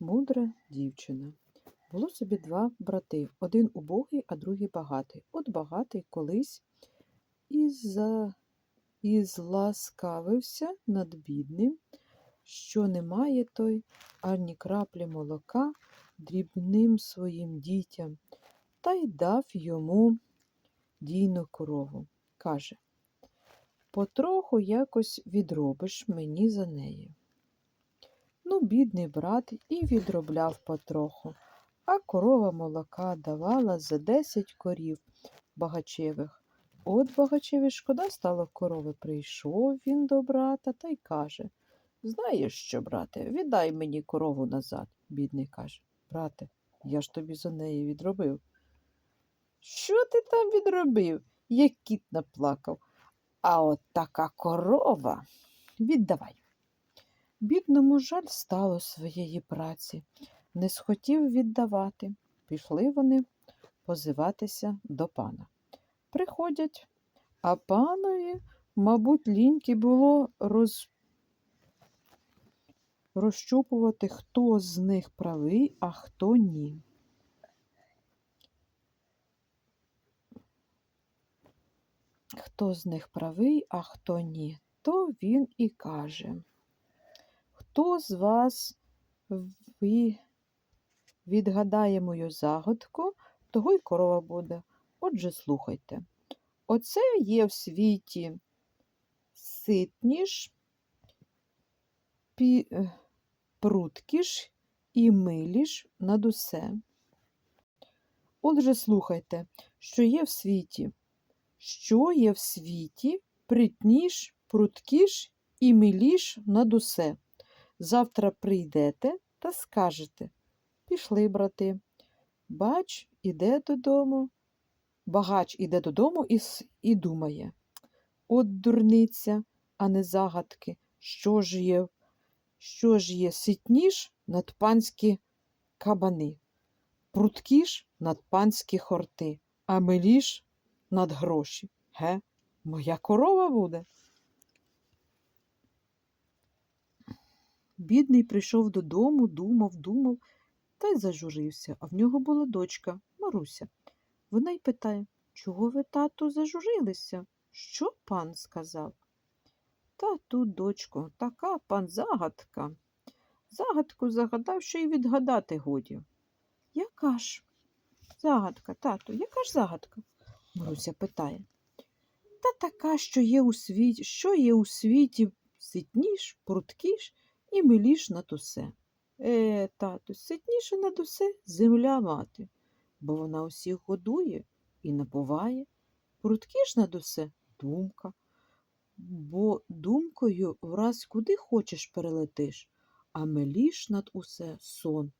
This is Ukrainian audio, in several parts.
Мудра дівчина. Було собі два брати, один убогий, а другий багатий. От багатий колись і, за... і зласкавився над бідним, що не має той ані краплі молока дрібним своїм дітям, та й дав йому дійну корову. Каже, потроху якось відробиш мені за неї. Ну, бідний брат і відробляв потроху, а корова молока давала за десять корів багачевих. От багачеві шкода стало корови. Прийшов він до брата та й каже Знаєш що, брате, віддай мені корову назад. Бідний каже Брате, я ж тобі за неї відробив. Що ти там відробив? Як кіт наплакав. А от така корова. Віддавай. Бідному жаль стало своєї праці, не схотів віддавати. Пішли вони позиватися до пана. Приходять, а панові, мабуть, ліньки було роз... розщупувати, хто з них правий, а хто ні. Хто з них правий, а хто ні, то він і каже. Хто з вас відгадає мою загадку, того й корова буде. Отже, слухайте. Оце є в світі ситніш, пі... е, пруткіш і миліш над усе. Отже, слухайте, що є в світі, що є в світі притніш, пруткіш і миліш над усе. Завтра прийдете та скажете Пішли, брати. Бач, іде додому. Багач іде додому і, і думає. От дурниця, а не загадки. Що ж є, що ж є ситніш над панські кабани, пруткіш над панські хорти, а миліш над гроші. Ге, моя корова буде. Бідний прийшов додому, думав, думав та й зажурився, а в нього була дочка Маруся. Вона й питає, чого ви, тату, зажурилися? Що пан сказав? Та тут, дочко, така пан загадка. Загадку загадав, що й відгадати годі. Яка ж загадка, тату, яка ж загадка? Маруся питає. Та така, що є у світі, що є у світі ситніш, пруткіш і миліш над усе. Е, тату, ситніше над усе земля мати, бо вона усіх годує і напуває. Пруткіш над усе думка, бо думкою враз куди хочеш перелетиш, а миліш над усе сон,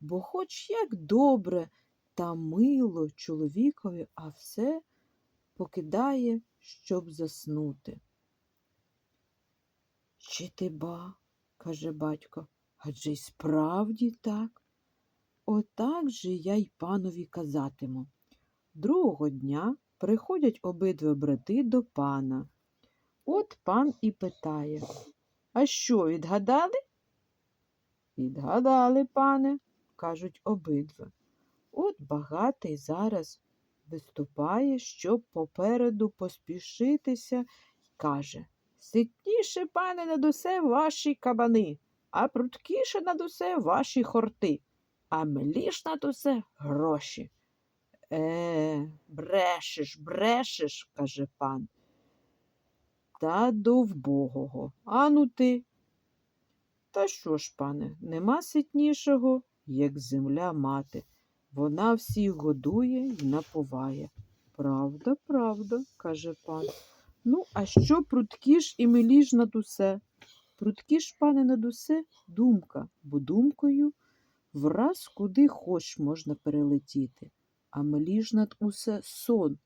бо хоч як добре та мило чоловікові, а все покидає, щоб заснути. Чи ти ба, каже батько, адже й справді так. Отак же я й панові казатиму. Другого дня приходять обидва брати до пана. От пан і питає А що, відгадали? Відгадали, пане, кажуть обидва. От багатий зараз виступає, щоб попереду поспішитися, й каже Ситніше, пане, над усе ваші кабани, а пруткіше над усе ваші хорти, а миліш над усе гроші. Е, брешеш, брешеш, каже пан. Та до вбогого. Ану ти. Та що ж, пане, нема ситнішого, як земля мати. Вона всіх годує й напуває. Правда, правда, каже пан. Ну, а що пруткіш і миліж над усе? Пруткіш, пане, над усе думка, бо думкою враз куди хоч можна перелетіти, а миліж над усе сон,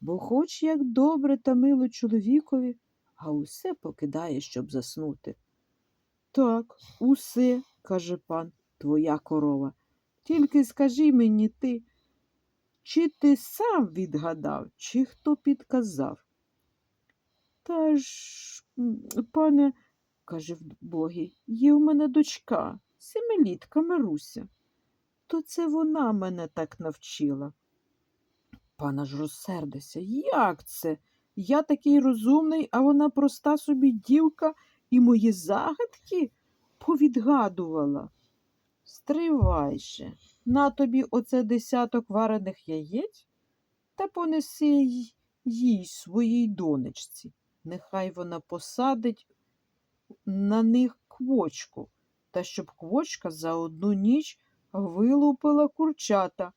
бо хоч як добре та мило чоловікові, а усе покидає, щоб заснути. Так, усе, каже пан, твоя корова. Тільки скажи мені ти, чи ти сам відгадав, чи хто підказав? Та ж, пане, каже вбогий, є в мене дочка, Семилітка Маруся. То це вона мене так навчила. Пан аж розсердився. Як це? Я такий розумний, а вона проста собі дівка і мої загадки повідгадувала. Стривай же, на тобі оце десяток варених яєць та понеси їй своїй донечці. Нехай вона посадить на них квочку, та щоб квочка за одну ніч вилупила курчата,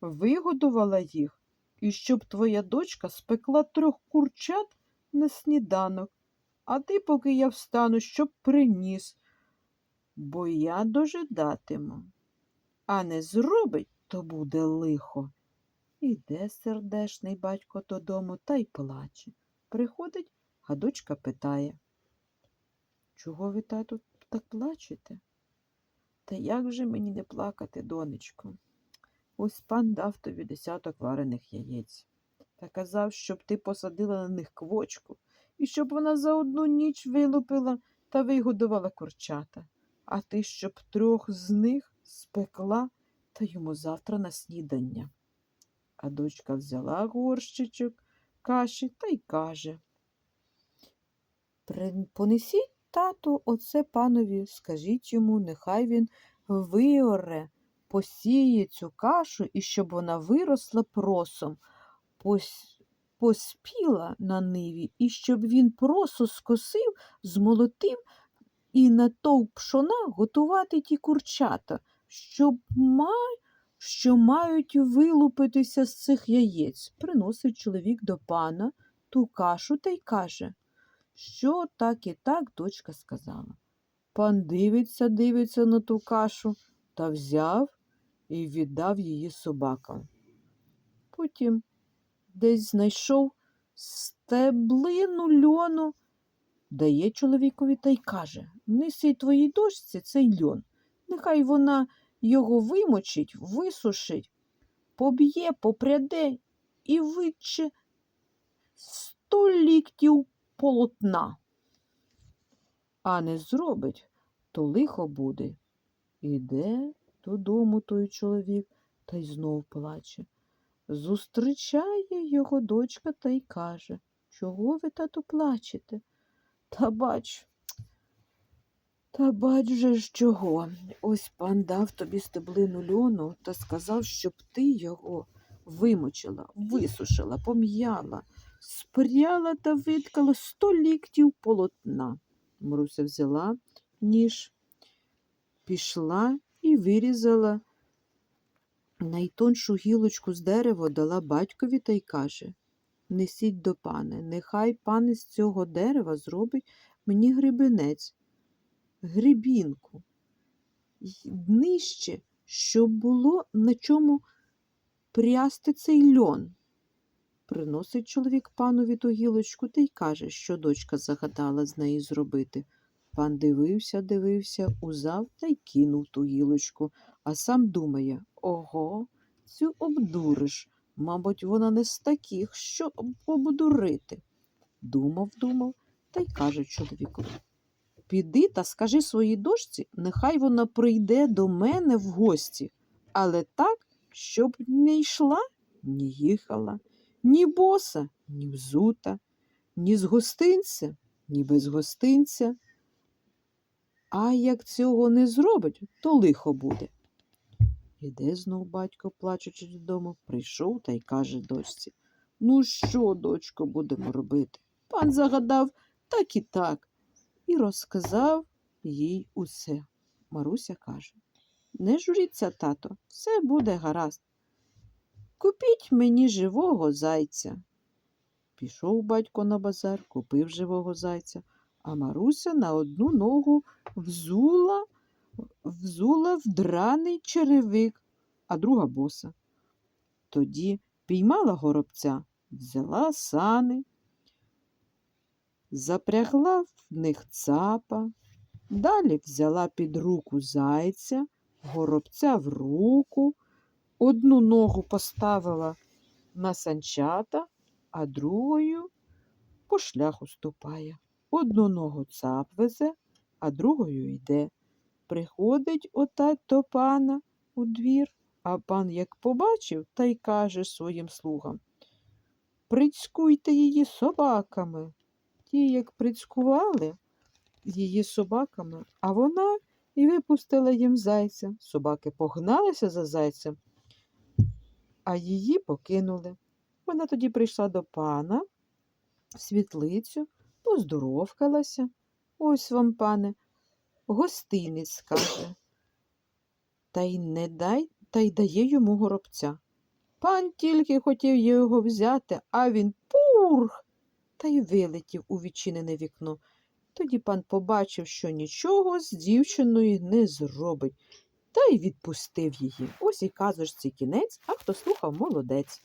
вигодувала їх, і щоб твоя дочка спекла трьох курчат на сніданок, а ти, поки я встану, щоб приніс, бо я дожидатиму. А не зробить, то буде лихо. Іде сердешний батько додому та й плаче. Приходить, а дочка питає. Чого ви, тату, так плачете? Та як же мені не плакати, донечко? Ось пан дав тобі десяток варених яєць та казав, щоб ти посадила на них квочку і щоб вона за одну ніч вилупила та вигодувала курчата, а ти щоб трьох з них спекла та йому завтра на снідання. А дочка взяла горщичок каші та й каже. Понесіть тату оце панові, скажіть йому, нехай він виоре, посіє цю кашу і щоб вона виросла просом, пос- поспіла на ниві, і щоб він просо скосив, змолотив і на товп пшона готувати ті курчата, щоб ма... що мають вилупитися з цих яєць. Приносить чоловік до пана ту кашу та й каже, що так і так дочка сказала. Пан дивиться, дивиться на ту кашу та взяв і віддав її собакам. Потім десь знайшов стеблину льону, дає чоловікові та й каже Неси твоїй дочці цей льон. Нехай вона його вимочить, висушить, поб'є, попряде і витче сто ліктів полотна. А не зробить, то лихо буде. Іде додому той чоловік та й знов плаче. Зустрічає його дочка та й каже, чого ви, тату, плачете? Та бач, та бач же ж чого. Ось пан дав тобі стеблину льону та сказав, щоб ти його вимочила, висушила, пом'яла, спряла та виткала сто ліктів полотна. Маруся взяла ніж, пішла і вирізала найтоншу гілочку з дерева, дала батькові та й каже Несіть до пана, нехай пан із цього дерева зробить мені грибинець, грибінку, нижче, щоб було на чому прясти цей льон. Приносить чоловік панові ту гілочку та й каже, що дочка загадала з неї зробити. Пан дивився, дивився, узяв та й кинув ту гілочку, а сам думає ого, цю обдуриш. Мабуть, вона не з таких, що об- обдурити. Думав, думав, та й каже чоловікові. Піди та скажи своїй дочці, нехай вона прийде до мене в гості, але так, щоб не йшла, ні їхала, ні боса, ні взута, ні з гостинця, ні без гостинця. А як цього не зробить, то лихо буде. Іде знов батько, плачучи додому, прийшов та й каже дочці Ну що, дочко, будемо робити? Пан загадав так і так, і розказав їй усе. Маруся каже Не журіться, тато, все буде гаразд. Купіть мені живого зайця. Пішов батько на базар, купив живого зайця, а Маруся на одну ногу взула, взула в драний черевик, а друга боса. Тоді піймала горобця, взяла сани, запрягла в них цапа, далі взяла під руку зайця, горобця в руку, одну ногу поставила на санчата, а другою по шляху ступає. Одну ногу цап везе, а другою йде. Приходить отець до пана у двір, а пан як побачив, та й каже своїм слугам Прицькуйте її собаками. Ті, як прицькували її собаками, а вона і випустила їм зайця. Собаки погналися за зайцем, а її покинули. Вона тоді прийшла до пана в світлицю, поздоровкалася. Ось вам, пане, гостинець каже. Та й не дай, та й дає йому горобця. Пан тільки хотів його взяти, а він пурх та й вилетів у відчинене вікно. Тоді пан побачив, що нічого з дівчиною не зробить, та й відпустив її. Ось і казочці кінець, а хто слухав, молодець.